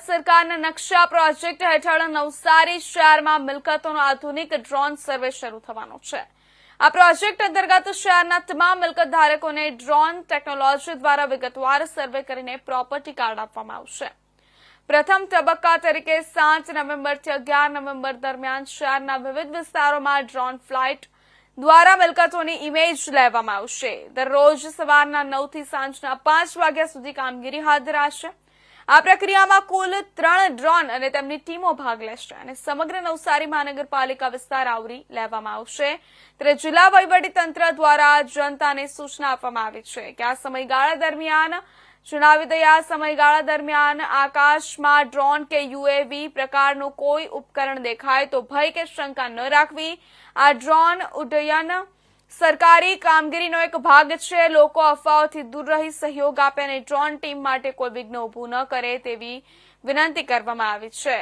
સરકારના નકશા પ્રોજેક્ટ હેઠળ નવસારી શહેરમાં મિલકતોનો આધુનિક ડ્રોન સર્વે શરૂ થવાનો છે. આ પ્રોજેક્ટ અંતર્ગત શહેરના તમામ મિલકત ધારકોને ડ્રોન ટેકનોલોજી દ્વારા વિગતવાર સર્વે કરીને પ્રોપર્ટી કાર્ડ આપવામાં આવશે. પ્રથમ તબક્કા તરીકે સાત નવેમ્બરથી અગિયાર નવેમ્બર દરમિયાન શહેરના વિવિધ વિસ્તારોમાં ડ્રોન ફ્લાઇટ દ્વારા મિલકતોની ઇમેજ લેવામાં આવશે. દરરોજ સવારના નવથી સાંજના પાંચ વાગ્યા સુધી કામગીરી હાથ ધરાશે. આ પ્રક્રિયામાં કુલ ત્રણ ડ્રોન અને તેમની ટીમો ભાગ લેશે અને સમગ્ર નવસારી મહાનગરપાલિકા વિસ્તાર આવરી લેવામાં આવશે. ત્યારે જિલ્લા તંત્ર દ્વારા જનતાને સૂચના આપવામાં આવી છે કે આ સમયગાળા દરમિયાન, જણાવી આ સમયગાળા દરમિયાન આકાશમાં ડ્રોન કે યુએવી પ્રકારનું કોઈ ઉપકરણ દેખાય તો ભય કે શંકા ન રાખવી. આ ડ્રોન ઉડ્ડયન સરકારી કામગીરીનો એક ભાગ છે. લોકો અફવાઓથી દૂર રહી સહયોગ આપે અને ડ્રોન ટીમ માટે કોઈ વિઘ્ન ઊભું ન કરે તેવી વિનંતી કરવામાં આવી છે.